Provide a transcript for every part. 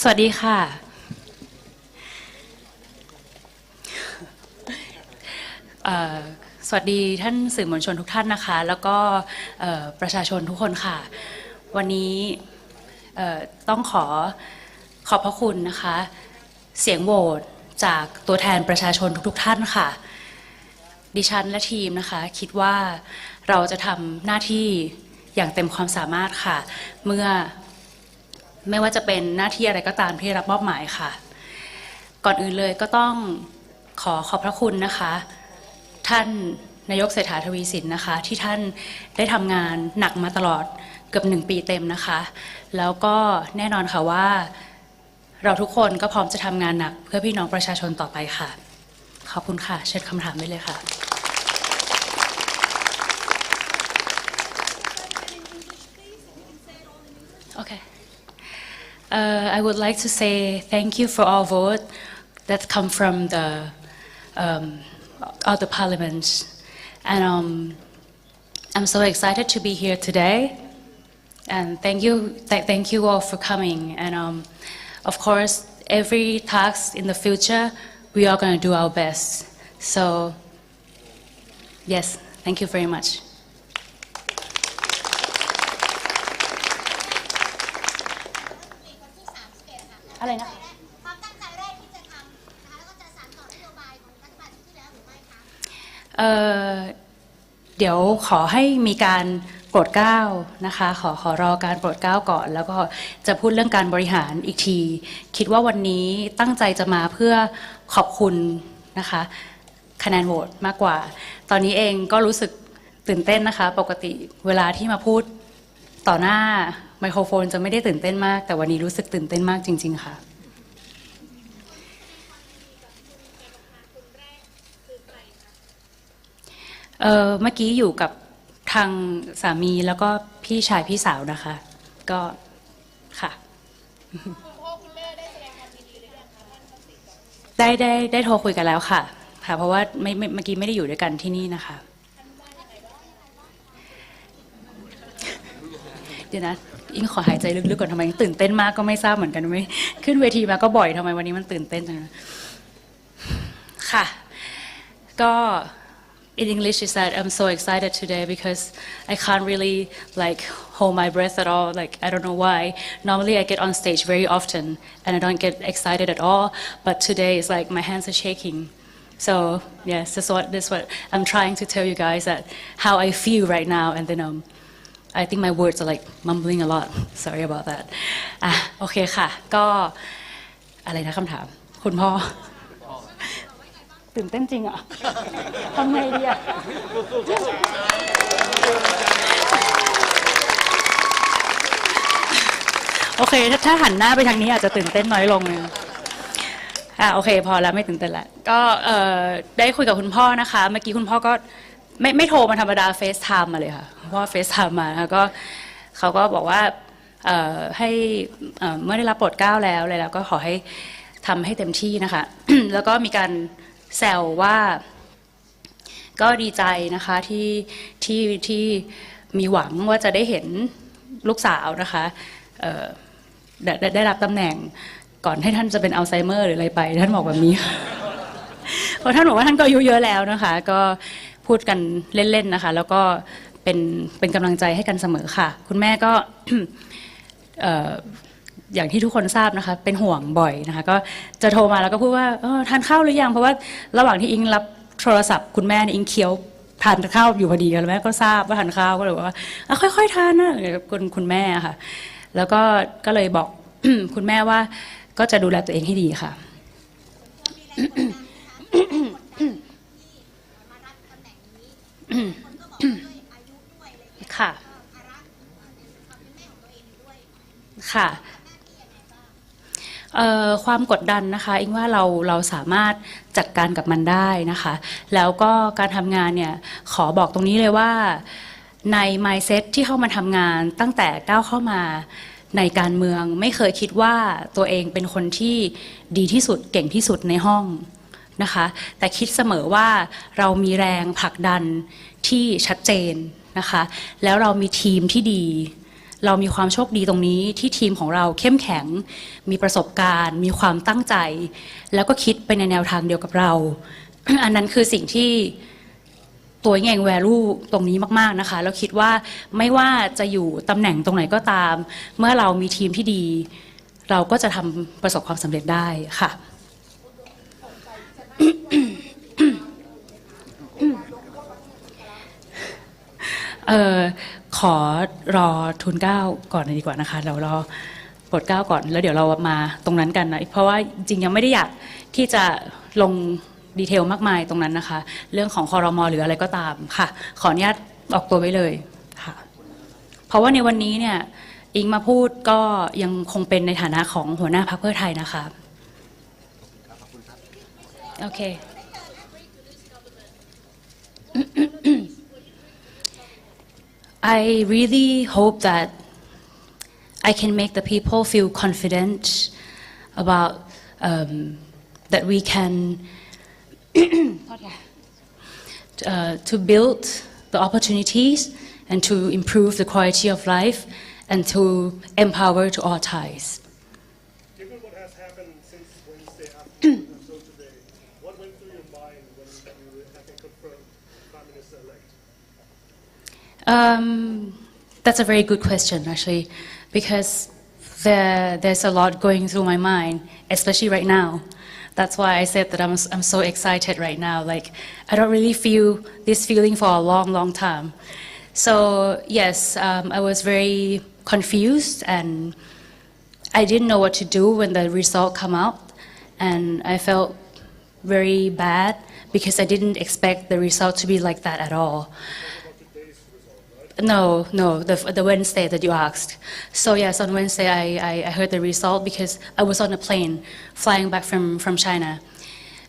สวัสดีค่ะ สวัสดีท่านสื่อมวลชนทุกท่านนะคะ แล้วก็ประชาชนทุกคนค่ะ วันนี้ต้องขอขอบพระคุณนะคะ เสียงโหวตจากตัวแทนประชาชนทุกๆท่านค่ะ ดิฉันและทีมนะคะ คิดว่าเราจะทำหน้าที่อย่างเต็มความสามารถค่ะ เมื่อ ไม่ว่าจะเป็นหน้าที่อะไรก็ตามที่รับมอบหมายค่ะ ก่อนอื่นเลยก็ต้องขอขอบพระคุณนะคะ ท่านนายกเศรษฐาทวีสินนะคะ ที่ท่านได้ทำงานหนักมาตลอดเกือบหนึ่งปีเต็มนะคะ แล้วก็แน่นอนค่ะว่า เราทุกคนก็พร้อมจะทำงานหนัก เพื่อพี่น้องประชาชนต่อไปค่ะ ขอบคุณค่ะ เชิญคำถามได้เลยค่ะ Okay. Uh, I would like to say thank you for all vote that come from the um, other parliaments, and um, I'm so excited to be here today. And thank you, th- thank you all for coming. And um, of course, every task in the future, we are going to do our best. So, yes, thank you very much. อะไรนะความตั้งใจแรกที่จะทำนะคะแล้วก็จะสานต่อนโยบายของรัฐบาลชุดที่แล้วหรือไม่คะเอ่อเดี๋ยวขอให้มีการโปรดเกล้านะคะขอขอรอการโปรดเกล้าก่อน แล้วก็จะพูดเรื่องการบริหารอีกที คิดว่าวันนี้ตั้งใจจะมาเพื่อขอบคุณนะคะคะแนนโหวตมากกว่า ตอนนี้เองก็รู้สึกตื่นเต้นนะคะ ปกติเวลาที่มาพูดต่อหน้า ไมโครโฟนจะไม่ได้ตื่นเต้นมาก แต่วันนี้รู้สึกตื่นเต้นมากจริง ๆ ค่ะ เออเมื่อกี้อยู่กับทางสามีแล้วก็พี่ชายพี่สาวนะคะ ก็ค่ะ ได้ได้ได้โทรคุยกันแล้วค่ะ ค่ะ เพราะว่าไม่ไม่เมื่อกี้ไม่ได้อยู่ด้วยกันที่นี่นะคะ ดี๋ยวนะ อิงขอหายใจลึกๆก่อนทำไมตื่นเต้นมากก็ไม่ทราบเหมือนกันไม่ขึ้นเวทีมาก็บ่อยทำไมวันนี้มันตื่นเต้นจังนะค่ะ ก็ in English is that I'm so excited today because I can't really like hold my breath at all. Like I don't know why. Normally I get on stage very often and I don't get excited at all. But today is like my hands are shaking. So yes, that's what that's what I'm trying to tell you guys that how I feel right now. And then um, I think my words are like mumbling a lot. Sorry about that. อะโอเคค่ะ ก็อะไรนะคำถาม คุณพ่อ ตื่นเต้นจริงอะทำไงดีอะโอเค ถ้าถ้าหันหน้าไปทางนี้อาจจะตื่นเต้นน้อยลงนึงอะโอเค พอแล้วไม่ตื่นเต้นละก็เอ่อได้คุยกับคุณพ่อนะคะ เมื่อกี้คุณพ่อก็ ไม่ไม่โทรมาธรรมดาเฟซไทม์มาเลยค่ะเพราะว่าเฟซไทม์มานะคะก็เขาก็บอกว่าเอ่อให้เอ่อเมื่อได้รับโปรดเกล้าแล้วเลยแล้วก็ขอให้ทำให้เต็มที่นะคะ แล้วก็มีการแซวว่า ก็ดีใจนะคะที่ที่ที่มีหวังว่าจะได้เห็นลูกสาวนะคะเอ่อได้ได้ได้รับตำแหน่งก่อนให้ท่านจะเป็นอัลไซเมอร์หรืออะไรไป ท่านบอกแบบนี้ เพราะท่านบอกว่าท่านก็อายุเยอะแล้วนะคะ ก็ พูดกันเล่นๆนะคะ แล้วก็เป็นเป็นกำลังใจให้กันเสมอค่ะ คุณแม่ก็อย่างที่ทุกคนทราบนะคะ เป็นห่วงบ่อยนะคะ ก็จะโทรมาแล้วก็พูดว่าออทานข้าวหรือยัง เพราะว่าระหว่างที่อิงรับโทรศัพท์ คุณแม่อิงเคี้ยวทานข้าวอยู่พอดีแล้วแม่ก็ทราบว่าทานข้าวก็เลยว่าค่อยๆทานนะคุณคุณแม่ค่ะ แล้วก็ก็เลยบอกคุณแม่ว่าก็จะดูแลตัวเองให้ดีค่ะ มารับตำแหน่งนี้คนก็บอกว่าด้วยอายุด้วยอะไรเงี้ย ค่ะ ภาระความเป็นแม่ของตัวเองด้วย ค่ะความกดดันนะคะอิงว่าเราเราสามารถจัดการกับมันได้นะคะ แล้วก็การทำงานเนี่ยขอบอกตรงนี้เลยว่าใน mindset ที่เข้ามาทำงานตั้งแต่ก้าวเข้ามาในการเมืองไม่เคยคิดว่าตัวเองเป็นคนที่ดีที่สุดเก่งที่สุดในห้องนะคะ แต่คิดเสมอว่าเรามีแรงผลักดันที่ชัดเจนนะคะ แล้วเรามีทีมที่ดี เรามีความโชคดีตรงนี้ที่ทีมของเราเข้มแข็ง มีประสบการณ์ มีความตั้งใจ แล้วก็คิดไปในแนวทางเดียวกับเรา อันนั้นคือสิ่งที่ตัวเองแวลูตรงนี้มาก ๆ นะคะ แล้วคิดว่าไม่ว่าจะอยู่ตำแหน่งตรงไหนก็ตาม เมื่อเรามีทีมที่ดี เราก็จะทำประสบความสำเร็จได้ค่ะ เออขอรอทุนเก้าก่อนดีกว่านะคะเรารอปรดเก้าก่อน แล้วเดี๋ยวเรามาตรงนั้นกันนะเพราะว่าจริงยังไม่ได้อยากที่จะลงดีเทลมากมายตรงนั้นนะคะ เรื่องของคอรมอหรืออะไรก็ตามค่ะ ขออนุญาตออกตัวไว้เลยค่ะ เพราะว่าในวันนี้เนี่ยอิงมาพูดก็ยังคงเป็นในฐานะของหัวหน้าพรรคเพื่อไทยนะคะโอเค I really hope that I can make the people feel confident about um, that we can uh, to build the opportunities and to improve the quality of life and to empower to all Thais. Given what has happened since Wednesday afternoon until today, what went through your mind when you have been confirmed Prime Minister-elect? Um, that's a very good question, actually, because there, there's a lot going through my mind, especially right now. That's why I said that I'm, I'm so excited right now. Like, I don't really feel this feeling for a long, long time. So, yes, um, I was very confused and I didn't know what to do when the result come out. And I felt very bad because I didn't expect the result to be like that at all. No, no, the, the Wednesday that you asked. So yes, on Wednesday I, I, I heard the result because I was on a plane flying back from, from China.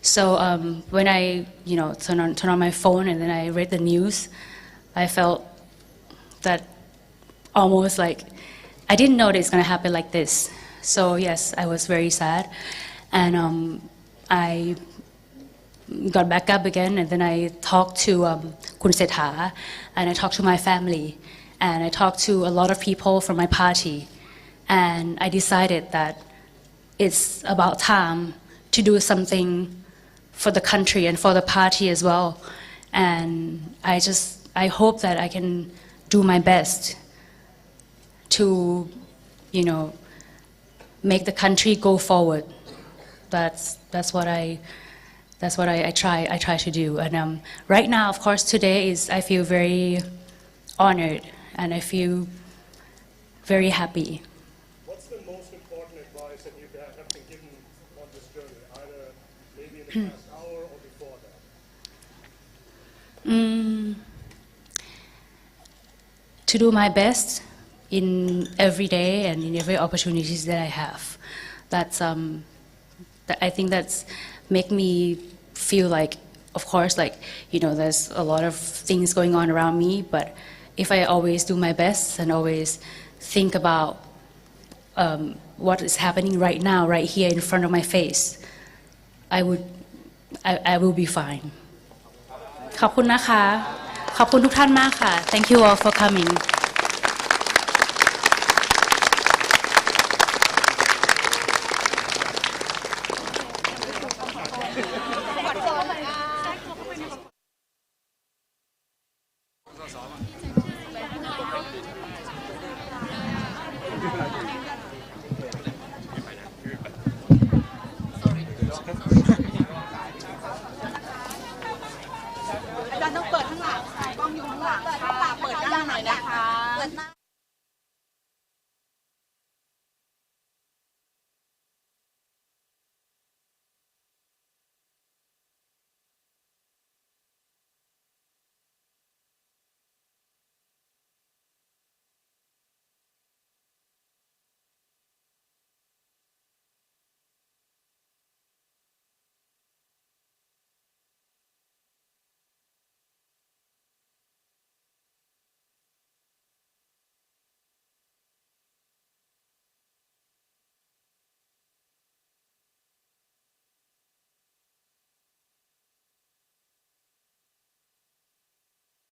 So um, when I, you know, turn on, turn on my phone and then I read the news, I felt that almost like I didn't know that it's going to happen like this. So yes, I was very sad, and um, I got back up again, and then I talked to um, Kun Setha, and I talked to my family, and I talked to a lot of people from my party, and I decided that it's about time to do something for the country and for the party as well. And I just, I hope that I can do my best to, you know, make the country go forward. That's, that's what I, that's what I, I try, I try to do. And um, right now, of course, today is, I feel very honored and I feel very happy. What's the most important advice that you have been given on this journey, either maybe in the past hour or before that? Mm, to do my best in every day and in every opportunities that I have. That's um, that I think that's make me feel like, of course, like you know, there's a lot of things going on around me, but if I always do my best and always think about um, what is happening right now, right here in front of my face, I would, I, I will be fine. ขอบคุณนะคะ ขอบคุณทุกท่านมากค่ะ Thank you all for coming